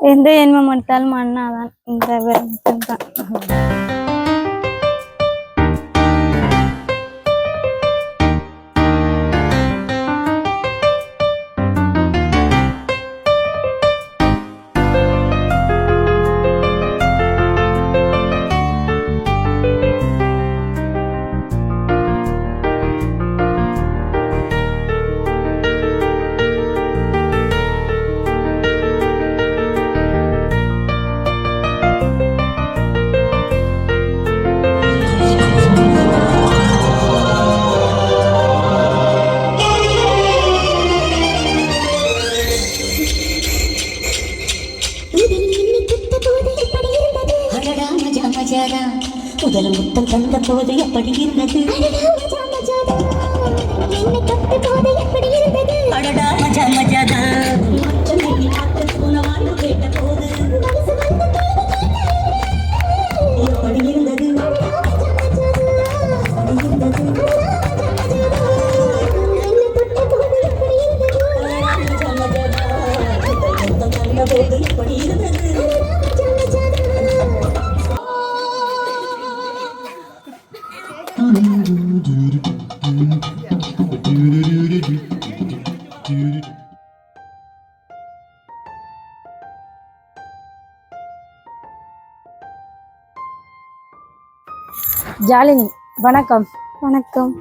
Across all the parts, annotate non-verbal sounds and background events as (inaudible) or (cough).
எந்த ஜென்மம் எடுத்தாலும் அண்ணாதான். இந்த முத்தம் தந்த போது எப்படி இருந்தது ஜாலினி வணக்கம். வணக்கம்.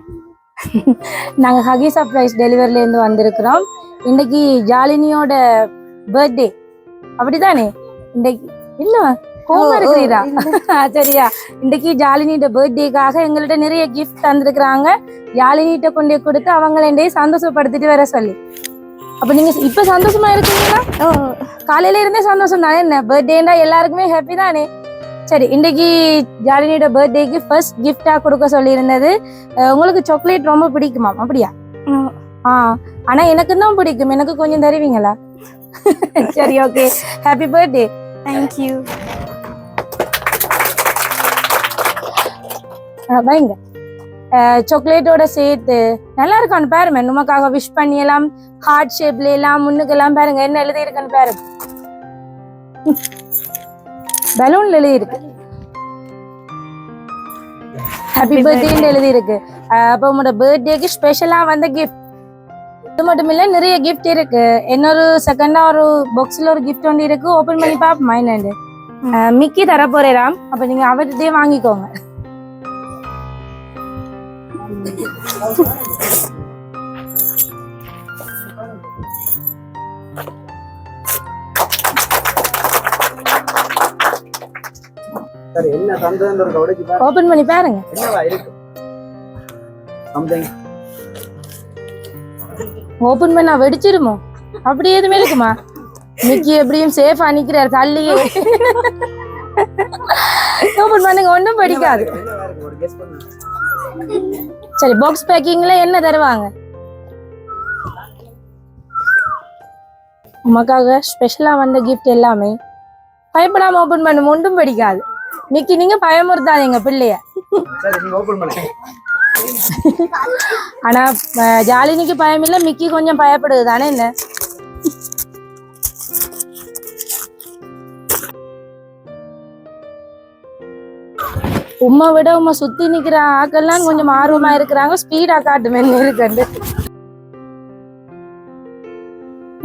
நாங்கள் ஹகி சர்ப்ரைஸ் டெலிவரிலேருந்து வந்திருக்கிறோம். இன்னைக்கு ஜாலினியோட பர்த்டே அப்படிதானே இன்னைக்கு இன்னும் கோவம் இருக்கிறீரா? (laughs) சரியா. இன்னைக்கு ஜாலினியோட பர்த்டேக்காக எங்கள்கிட்ட நிறைய கிஃப்ட் தந்திருக்கிறாங்க. ஜாலினிட்ட கொண்டு கொடுத்து அவங்களே சந்தோஷப்படுத்திட்டு வர சொல்லி. அப்ப நீங்க இப்ப சந்தோஷமா இருக்கீங்களா? ஓ. காலையில இருந்தே சந்தோஷம் தானே என்ன? பர்த்டேண்டா எல்லாருக்குமே ஹாப்பி தானே? சரி இன்னைக்கு ஜாலினியோட பர்த்டேக்கு ஃபர்ஸ்ட் கிஃப்டா கொடுக்க சொல்லி இருந்தது உங்களுக்கு சாக்லேட் ரொம்ப பிடிக்குமா? அப்படியா? ஆ. ஆனா எனக்கு தான் பிடிக்கும். எனக்கு கொஞ்சம் தருவீங்களா? சரி okay happy birthday thank you. வைங்க. சாக்லேட்டோட சேர்த்து நல்லா இருக்கான்னு பாருங்க. நமக்காக விஷ் பண்ணி எல்லாம் ஹார்ட் ஷேப்ல எல்லாம் முன்னுக்கு எல்லாம் பாருங்க. என்ன எழுதி இருக்குன்னு பாருங்க. பலூன்ல எழுதி இருக்கு ஹாப்பி பர்த்டேன்னு எழுதி இருக்கு அப்போ உங்களோட பர்த்டேக்கு ஸ்பெஷலா வந்த கிஃப்ட் இது மட்டும் இல்ல நிறைய கிஃப்ட் இருக்கு. இன்னொரு செகண்டா ஒரு பாக்ஸ்ல ஒரு கிஃப்ட் ஒன்று இருக்கு. ஓபன் பண்ணி பாப்போமா என்னன்னு அஹ் மிக்கி தர போறேராம் அப்ப நீங்க அவர்கிட்டயே வாங்கிக்கோங்க. (laughs) (laughs) என்ன தந்ததுன்ற ஒரு கவலைக்கு பாரு. ஓபன் பண்ணி பாருங்க. என்னவா இருக்கு? சம்திங் ஓபன் பண்ணா வெடிச்சிருமோ? அப்படி எதுவுமே இருக்குமா மிக்கி எப்படியும் சேஃபா நிக்கிறார் தள்ளியே. ஓபன் பண்ணுங்க ஒண்ணும் படிக்காது. சரி பாக்ஸ் பேக்கிங்ல என்ன தருவாங்க? உமக்காக ஸ்பெஷலா வந்த கிஃப்ட் எல்லாமே. பயப்படாம ஓபன் பண்ணும் ஒன்றும் படிக்காது. மிக்கி நீங்க பயமுறுத்தாதீங்க பிள்ளைய. சரி நீங்க ஓபன் பண்ணுங்க. ஆனா ஜாலினிக்கு பயம் இல்ல மிக்கி கொஞ்சம் பயப்படுது. தானே என்ன? உம்மை விட உம்மை சுத்தி நிக்கிற ஆக்கெல்லாம் கொஞ்சம் ஆர்வமா இருக்கிறாங்க. ஸ்பீடா காட்டுமே என்ன இருக்குது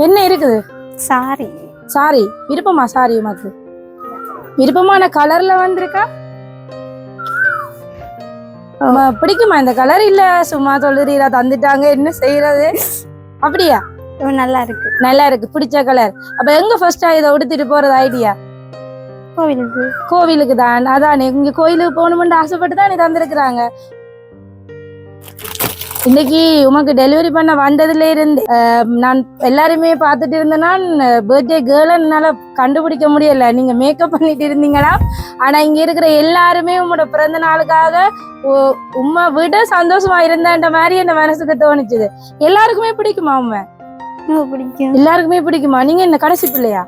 என்ன இருக்குது? சாரி சாரி விருப்பமா சாரி உமக்கு. விருப்பமான கலர்ல வந்திருக்கா? பிடிக்குமா இந்த கலர் இல்ல சும்மா தொழுறீரா தந்துட்டாங்க என்ன செய்யறது? அப்படியா? நல்லா இருக்கு. நல்லா இருக்கு பிடிச்ச கலர் அப்ப எங்க ஃபர்ஸ்டா இதை உடுத்திட்டு போறது ஐடியா கோவிலுக்கு. கோவிலுக்கு தான் அதானே. இங்க கோயிலுக்கு போகணும்னு ஆசைப்பட்டு தான் நீ தந்திருக்கிறாங்க. இன்னைக்கு உமக்கு டெலிவரி பண்ண வந்ததுல இருந்து நான் எல்லாருமே பார்த்துட்டு இருந்தேன்னா பர்த்டே கேர்ள என்னால கண்டுபிடிக்க முடியல. நீங்க மேக்கப் பண்ணிட்டு இருந்தீங்களா ஆனா இங்க இருக்கிற எல்லாருமே உங்களோட பிறந்த நாளுக்காக உம்மை விட சந்தோஷமா இருந்தன்ற மாதிரி என் மனசுக்கு தோணுச்சுது. எல்லாருக்குமே பிடிக்குமா உண்மை பிடிக்கும். எல்லாருக்குமே பிடிக்குமா? நீங்க என்ன கடைசி பிள்ளையா?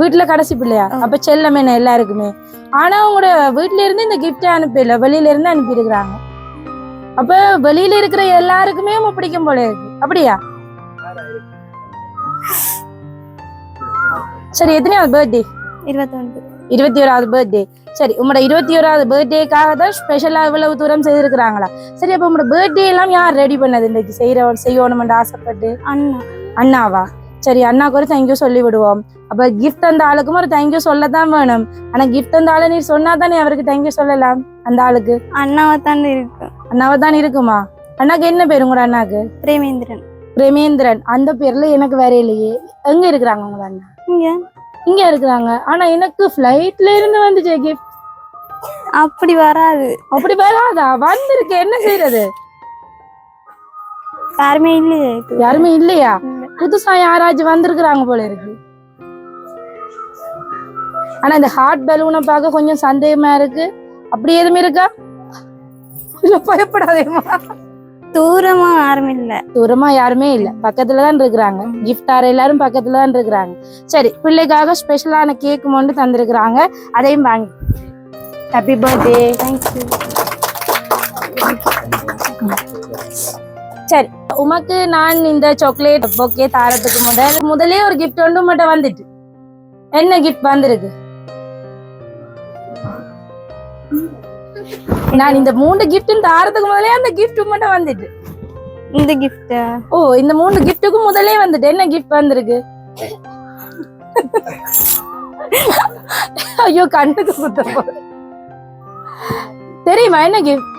வீட்டுல கடைசி பிள்ளையா. அப்ப செல்லமே என்ன எல்லாருக்குமே. ஆனா உங்களோட வீட்ல இருந்து இந்த கிஃப்ட் அனுப்பல வெளியில இருந்து அனுப்பி இருக்கிறாங்க அப்ப வெளியில இருக்கிற எல்லாருக்குமே பிடிக்கும் போல இருக்கு. அப்படியா? சரி எத்தனையாவது பர்த்டே இருபத்தொன்று. இருபத்தி ஓராவது பர்த்டே சரி உங்களோட இருபத்தி ஓராவது பர்த்டேக்காக தான் ஸ்பெஷலா இவ்வளவு தூரம் செய்திருக்கிறாங்களா? சரி அப்ப உங்களோட பர்த்டே எல்லாம் யார் ரெடி பண்ணது? இன்னைக்கு செய்யற செய்யணும்னு ஆசைப்பட்டு? அண்ணா. அண்ணாவா? சரி அண்ணாக்கு ஒரு தேங்க்யூ சொல்லி விடுவோம். அப்ப கிஃப்ட் அந்த ஆளுக்கும் ஒரு தேங்க்யூ சொல்லத்தான் வேணும். ஆனா கிஃப்ட் அந்த ஆளு நீ சொன்னா தானே அவருக்கு தேங்க்யூ சொல்லலாம்? அந்த ஆளுக்கு? அண்ணாவை தான் இருக்கு. அண்ணாவை தான் இருக்குமா? அண்ணாக்கு என்ன பேரு உங்களோட அண்ணாக்கு? பிரேமேந்திரன். பிரேமேந்திரன். அந்த பேர்ல எனக்கு வேற இல்லையே. எங்க இருக்கிறாங்க உங்களோட அண்ணா? இங்க. இங்க இருக்கிறாங்க. ஆனா எனக்கு ஃபிளைட்ல இருந்து வந்துச்சு கிஃப்ட் அப்படி வராது. அப்படி வராதா? வந்திருக்கு. என்ன செய்யறது யாருமே இல்லையே. யாருமே இல்லையா? இல்ல. புதுசா யாராச்சும் வந்திருக்கிறாங்க போல இருக்கு. ஆனா இந்த ஹார்ட் பலூனை பார்க்க கொஞ்சம் சந்தேகமா இருக்கு. அப்படி எதுவுமே இருக்கா? இல்ல பயப்படாதேமா தூரமா யாரும் இல்ல. தூரமா யாருமே இல்ல. பக்கத்துல தான் இருக்கிறாங்க. கிஃப்டார் எல்லாரும் பக்கத்துல தான் இருக்கிறாங்க. சரி பிள்ளைக்காக ஸ்பெஷலான கேக் ஒன்று தந்திருக்கிறாங்க. அதையும் வாங்கி. ஹாப்பி பர்த்டே தேங்க்யூ சரி உமக்கு நான் இந்த சாக்லேட் பொக்கே தாரத்துக்கு முதல் முதலே ஒரு கிஃப்ட் ஒன்று மட்டும் வந்துட்டு. என்ன கிஃப்ட் வந்திருக்கு? நான் இந்த மூணு கிஃப்டும் தாரத்துக்கு முதலே அந்த கிஃப்ட் மட்டும் வந்துட்டு. இந்த கிஃப்ட் ஓ இந்த மூணு கிஃப்ட்டுக்கும் முதலே வந்துட்டு. என்ன கிஃப்ட் வந்திருக்கு? ஐயோ கண்ணுக்கு போகுது. தெரியுமா என்ன கிஃப்ட்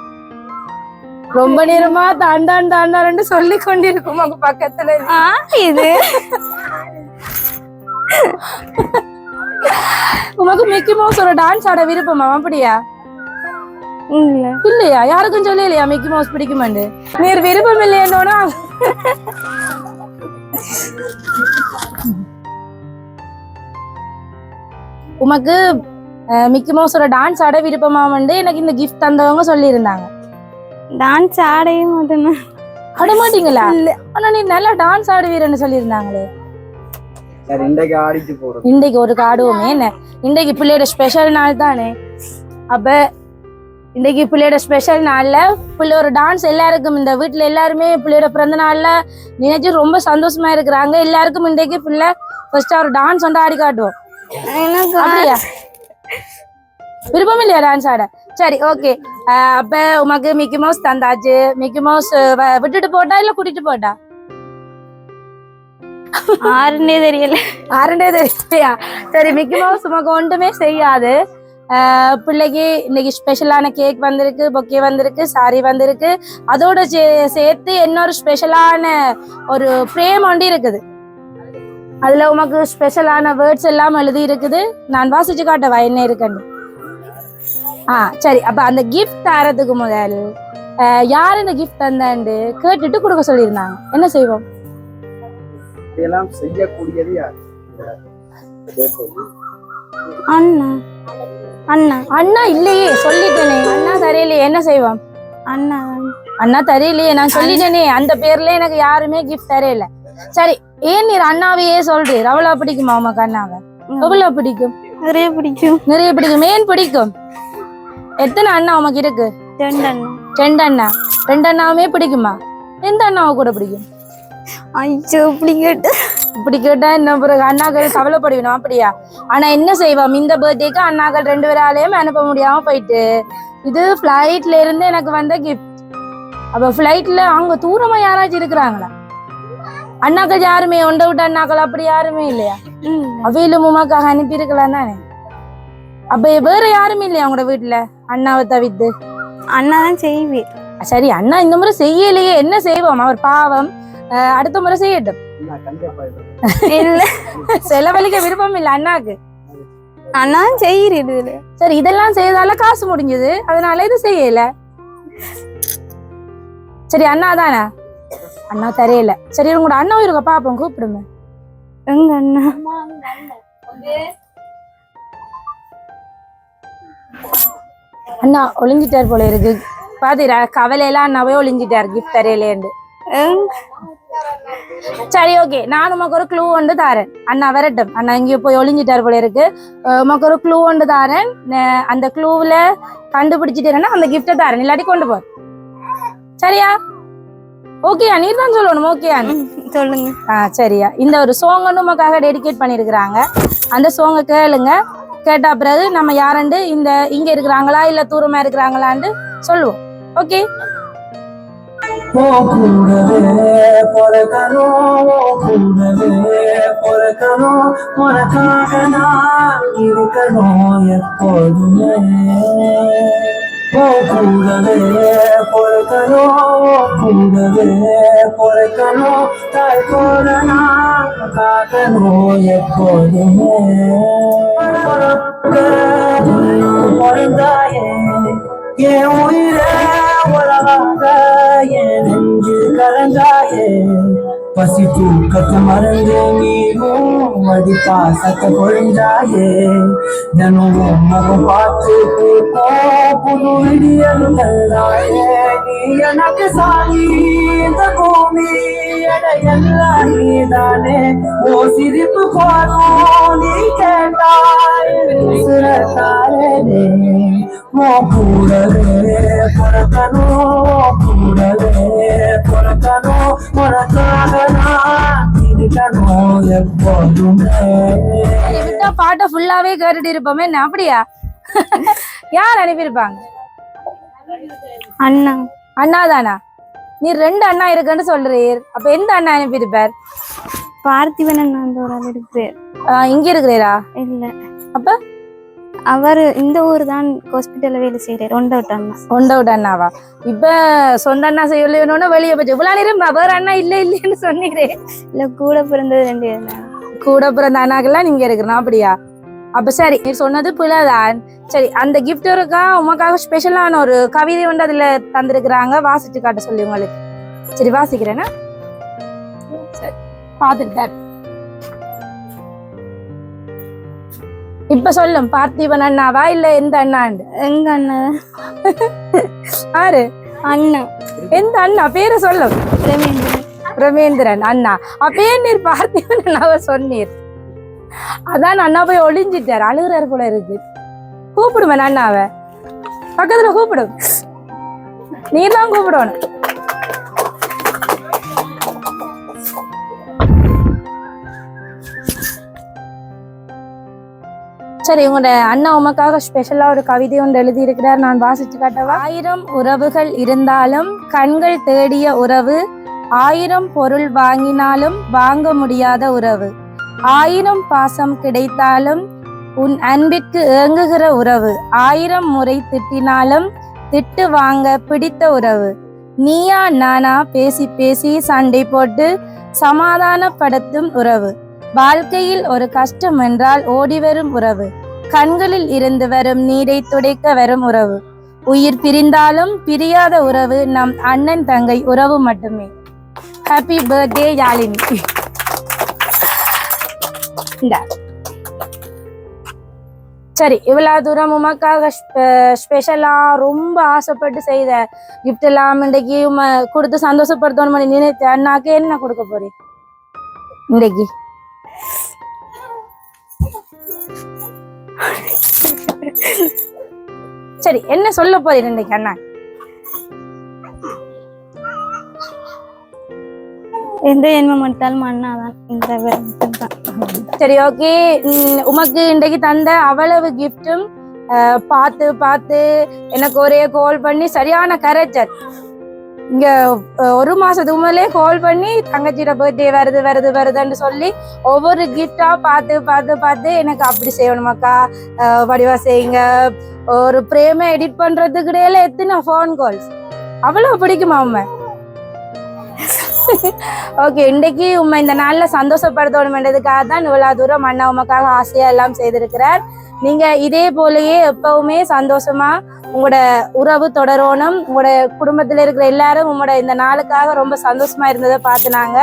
ரொம்ப நேரமா தாண்டான் தாண்டான்னு சொல்லி கொண்டிருக்கும் உங்க பக்கத்துல. இது? உமக்கு மிக்கி மவுஸோட டான்ஸ் ஆட விருப்பமா அப்படியா? இல்லையா? யாருக்கும் சொல்லலையா? மிக்கி மவுஸ் பிடிக்குமாண்டு நீர் விருப்பம் இல்லையன்னோனா உமக்கு மிக்கி மவுஸோட டான்ஸ் ஆட விருப்பமா வந்து எனக்கு இந்த கிஃப்ட் தந்தவங்க சொல்லியிருந்தாங்க. டான்ஸ் ஆடவே மாட்டேன் ஆட மாட்டீங்களா? ஆனா நீ நல்லா டான்ஸ் ஆடுவீரன்னு சொல்லியிருந்தாங்களே. சரி இன்றைக்கு ஆடிட்டு போறோம். இன்றைக்கு ஒரு ஆடுவோமே என்ன? இன்றைக்கு பிள்ளையோட ஸ்பெஷல் நாள் தானே அப்ப இன்றைக்கு பிள்ளையோட ஸ்பெஷல் நாள்ல பிள்ளையோட டான்ஸ் எல்லாருக்கும் இந்த வீட்டுல எல்லாருமே பிள்ளையோட பிறந்த நாள்ல நினைச்சு ரொம்ப சந்தோஷமா இருக்கிறாங்க. எல்லாருக்கும் இன்றைக்கு பிள்ளை ஃபர்ஸ்ட் ஒரு டான்ஸ் வந்து ஆடி காட்டுவோம். அப்படியா? விருப்பம் இல்லையா டான்ஸ் ஆட? சரி ஓகே அப்ப உமக்கு மிக்கி மவுஸ் தந்தாச்சு. மிக்கி மவுஸ் விட்டுட்டு போட்டா இல்ல கூட்டிட்டு போட்டா? ஆறுன்னே தெரியல. ஆரண்டே தெரியலையா? சரி மிக்கி மவுஸ் உமக்கு ஒன்றுமே செய்யாது. பிள்ளைக்கு இன்னைக்கு ஸ்பெஷலான கேக் வந்திருக்கு பொக்கே வந்திருக்கு சாரி வந்திருக்கு. அதோட சே- சேர்த்து இன்னொரு ஸ்பெஷலான ஒரு ஃப்ரேம் ஒண்டி இருக்குது. அதுல உமக்கு ஸ்பெஷலான வேர்ட்ஸ் எல்லாம் எழுதி இருக்குது. நான் வாசிச்சு காட்டவா என்ன இருக்குன்னு ஆ சரி அப்ப அந்த கிஃப்ட் தரதுக்கு முதல் யார் இந்த கிஃப்ட் தந்தாண்டு? கேட்டுட்டு கொடுக்க சொல்லியிருந்தாங்க. என்ன செய்வோம்? இதெல்லாம் செய்யக்கூடியது யார்? அண்ணா. அண்ணா. அண்ணா இல்லையே சொல்லிட்டேனே. அண்ணா தரையிலையே என்ன செய்வோம் அண்ணா. அண்ணா தரையிலையே நான் சொல்லிட்டேனே. அந்த பேர்ல எனக்கு யாருமே கிஃப்ட் தரையில. சரி ஏன் நீர் அண்ணாவையே சொல்றீர் அவ்வளவு பிடிக்குமா உமக்கு அண்ணாவை? எவ்வளவு பிடிக்கும்? நிறைய பிடிக்கும். நிறைய பிடிக்கும். ஏன் பிடிக்கும்? எத்தனை அண்ணா உமக்கு இருக்கு? ரெண்டு அண்ணா ரெண்டு அண்ணா ரெண்டு அண்ணாவுமே பிடிக்குமா? எந்த அண்ணாவை கூட பிடிக்கும்? ஐயோ இப்படி கேட்டு இப்படி கேட்டா என்ன பிறகு அண்ணாக்கள் கவலைப்படுவணும் அப்படியா? ஆனா என்ன செய்வோம்? இந்த பர்த்டேக்கு அண்ணாக்கள் ரெண்டு பேராலையும் அனுப்ப முடியாம போயிட்டு இது ஃபிளைட்ல இருந்து எனக்கு வந்த கிஃப்ட் அப்ப ஃபிளைட்ல அங்க தூரமா யாராச்சும் இருக்கிறாங்களா? அண்ணாக்கள் யாருமே? ஒண்ட விட்ட அண்ணாக்கள் அப்படி யாருமே இல்லையா. அவையிலும் உமாக்காக அனுப்பி இருக்கலாம் தானே? அப்ப வேற யாருமே இல்லையா உங்களோட வீட்டுல? அண்ணாவை தவிர்த்து. அண்ணா தான் செய்வேன். சரி அண்ணா இந்த முறை செய்யலையே. என்ன செய்வோம்? அவர் பாவம். அடுத்த முறை செய்யட்டும். இல்ல. செலவழிக்க விருப்பம் இல்ல அண்ணாக்கு. அண்ணா தான் செய்யுது இதுல. சரி இதெல்லாம் செய்யறதால காசு முடிஞ்சது. அதனால இது செய்யல. சரி அண்ணா தானே? அண்ணா தெரியல. சரி உங்களோட அண்ணா இருக்க பாப்போம் கூப்பிடுங்க. எங்க அண்ணா? அண்ணா ஒளிஞ்சிட்டார் போல இருக்கு. பாத்தீரா கவலையெல்லாம் அண்ணாவே ஒளிஞ்சிட்டார் கிஃப்ட் தரையிலேண்டு சரி ஓகே நான் உமக்கு ஒரு க்ளூ ஒன்று தாரேன். அண்ணா வரட்டும். அண்ணா எங்கேயோ போய் ஒளிஞ்சிட்டார் போல இருக்கு. உமக்கு ஒரு க்ளூ ஒன்று தாரேன். அந்த க்ளூவில் கண்டுபிடிச்சிட்டேன்னா அந்த கிஃப்ட்டை தாரேன். இல்லாட்டி கொண்டு போ. சரியா? ஓகேயா நீர் தான் சொல்லணும். ஓகேயா சொல்லுங்க. ஆ சரியா. இந்த ஒரு சோங் வந்து உமக்காக டெடிகேட் பண்ணியிருக்கிறாங்க அந்த சோங்கை கேளுங்க. கேட்டா பிறகு நம்ம யாரண்டு இந்த இங்க இருக்கிறாங்களா இல்ல தூரமா இருக்கிறாங்களான்னு சொல்லுவோம். ஓகே ஓ கூடவே பொறக்கணும் ஓ கூடவே பொறக்கணும் உனக்காக நான் இருக்கணும் எப்போதுமே. ஓ கூடவே பொறக்கணும் ஓ கூடவே பொறக்கணும் தாய் போல நான் காக்கணும் எப்போதுமே. பிறந்தாயே என் உயிரே உலகம் பசி தூக்கத்தை மறந்து நீரும் அடி பாசத்தை பொழிஞ்சாயே தினமும் முகம் பார்த்து பூக்கும் புது விடியல் தந்தாயே நீ எனக்கு சாமி இந்த பூமி எல்லாம் நீதானே. ஓ சிரிப்பு போதும் நீ கேட்டாய் சிறத்தாரே ஓ கூடவே பொறக்கணும் கூடவே பாட்டை ஃபுல்லாவே கேட்டுட்டு இருப்போமே என்ன அப்படியா? யார் அனுப்பியிருப்பாங்க? அண்ணா. அண்ணா தானா நீ ரெண்டு அண்ணா இருக்குன்னு சொல்றீர். அப்ப எந்த அண்ணா அனுப்பியிருப்பார்? பார்த்திபன் அண்ணா அந்த ஒரு ஆள் இங்க இருக்கிறீரா? இல்ல. அப்ப? அவர் இந்த ஊர் தான் ஹாஸ்பிட்டல்ல வேலை செய்யறாரு ஒண்டவுட் அண்ணா. ஒண்ட விட அண்ணாவா? இப்ப சொந்த அண்ணா செய்யலன்னு வெளியே போச்சு இவ்வளவு நேரம் வேற அண்ணா இல்ல இல்லைன்னு சொன்னீரே. இல்ல கூட பிறந்தது ரெண்டு கூட பிறந்த அண்ணாக்கெல்லாம் நீங்க இருக்கிறோம் அப்படியா? அப்ப சரி நீ சொன்னது பிள்ளைதான் சரி அந்த gift இருக்கா? உமக்காக ஸ்பெஷலான ஒரு கவிதை வந்து அதுல தந்திருக்கிறாங்க. வாசிச்சு காட்ட சொல்லி உங்களுக்கு. சரி வாசிக்கிறேன்னா சரி பாத்துட்டேன் இப்ப சொல்லும் பார்த்திபன் அண்ணாவா இல்ல எந்த அண்ணாண்டு? எங்க அண்ணா? ஆறு அண்ணா. எந்த அண்ணா? பேரை சொல்லும். பிரமேந்திரன் அண்ணா. அப்பயே நீர் பார்த்திபன் அண்ணாவை சொன்னீர்? அதான் அண்ணா போய் ஒளிஞ்சிட்டார். அழுகிறார் போல இருக்கு. கூப்பிடுவேன் அண்ணாவை? பக்கத்துல கூப்பிடும் நீர் தான் கூப்பிடணும். சார் இவங்களோட அண்ணா உமக்காக ஸ்பெஷலா ஒரு கவிதை ஒன்று எழுதி இருக்கிறார் நான் வாசிச்சு காட்டவா? ஆயிரம் உறவுகள் இருந்தாலும் கண்கள் தேடிய உறவு ஆயிரம் பொருள் வாங்கினாலும் வாங்க முடியாத உறவு ஆயிரம் பாசம் கிடைத்தாலும் உன் அன்பிற்கு ஏங்குகிற உறவு ஆயிரம் முறை திட்டினாலும் திட்டு வாங்க பிடித்த உறவு நீயா நானா பேசி பேசி சண்டை போட்டு சமாதானப்படுத்தும் உறவு. வாழ்க்கையில் ஒரு கஷ்டம் என்றால் ஓடி வரும் உறவு. கண்களில் இருந்து வரும் நீரை துடைக்க வரும் உறவு. உயிர் பிரிந்தாலும் பிரியாத உறவு நம் அண்ணன் தங்கை உறவு மட்டுமே. Happy birthday Yazhini. சரி இவ்வளவு தூரம் உமக்காக ஸ்பெஷலாக ரொம்ப ஆசைப்பட்டு செய்த கிஃப்ட் எல்லாம் இன்றைக்கு உம கொடுத்து சந்தோஷப்படுத்தணும் நினைத்து அண்ணாக்கு என்ன கொடுக்க போறேன் இன்றைக்கு. சரி என்ன சொல்ல போறீங்க இன்னைக்கு அண்ணா? எந்த ஜென்மம் எடுத்தாலும் அண்ணா தான். இந்த மட்டும்தான் சரி ஓகே உமக்கு இன்றைக்கு தந்த அவ்வளவு கிஃப்டும் பார்த்து பார்த்து எனக்கு ஒரே கால் பண்ணி சரியான கரைச்சல் இங்க ஒரு மாசத்துக்கு முதலே கால் பண்ணி தங்கச்சியோட பர்த்டே வருது வருது வருதுன்னு சொல்லி ஒவ்வொரு கிஃப்டா பார்த்து பார்த்து பார்த்து எனக்கு அப்படி செய்யணுமாக்கா? வடிவா செய்யுங்க. ஒரு பிரேமை எடிட் பண்றதுக்கு இடையில எத்தனை ஃபோன் கால்ஸ் அவ்வளவு பிடிக்குமா உண்மை ஓகே (laughs) இன்றைக்கு உண்மை இந்த நாளில் சந்தோஷப்படுத்தணும்ன்றதுக்காக தான் இவ்வளோ தூரம் அண்ணா உமக்காக ஆசையாக எல்லாம் செய்திருக்கிறார். நீங்க இதே போலயே எப்பவுமே சந்தோஷமா உங்களோட உறவு தொடரணும். உங்களோட குடும்பத்துல இருக்கிற எல்லாரும் உங்களோட இந்த நாளுக்காக ரொம்ப சந்தோஷமா இருந்ததை பார்த்துனாங்க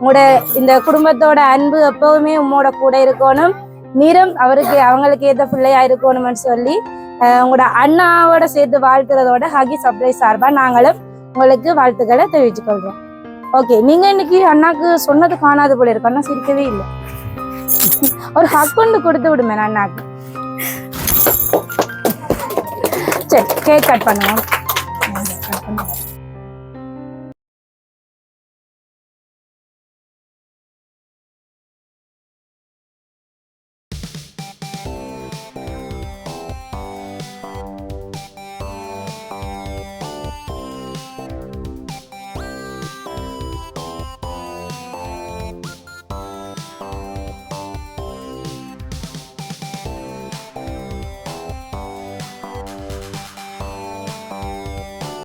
உங்களோட இந்த குடும்பத்தோட அன்பு எப்பவுமே உம்மோட கூட இருக்கணும். நீரும் அவருக்கு அவங்களுக்கு ஏத்த பிள்ளையா இருக்கணும்னு சொல்லி உங்களோட அண்ணாவோட சேர்த்து வாழ்த்துறதோட ஹகி சர்ப்ரைஸ் சார்பா நாங்களும் உங்களுக்கு வாழ்த்துக்களை தெரிவிச்சுக்கொள்றோம். ஓகே நீங்க இன்னைக்கு அண்ணாக்கு சொன்னது காணாது போல இருக்கு. அண்ணா சிரிக்கவே இல்லை. ஒரு ஹக் கொண்டு கொடுத்து விடுமே அண்ணாக்கு. เจ็ดเค้กัดปะน้อกัดปะน้อง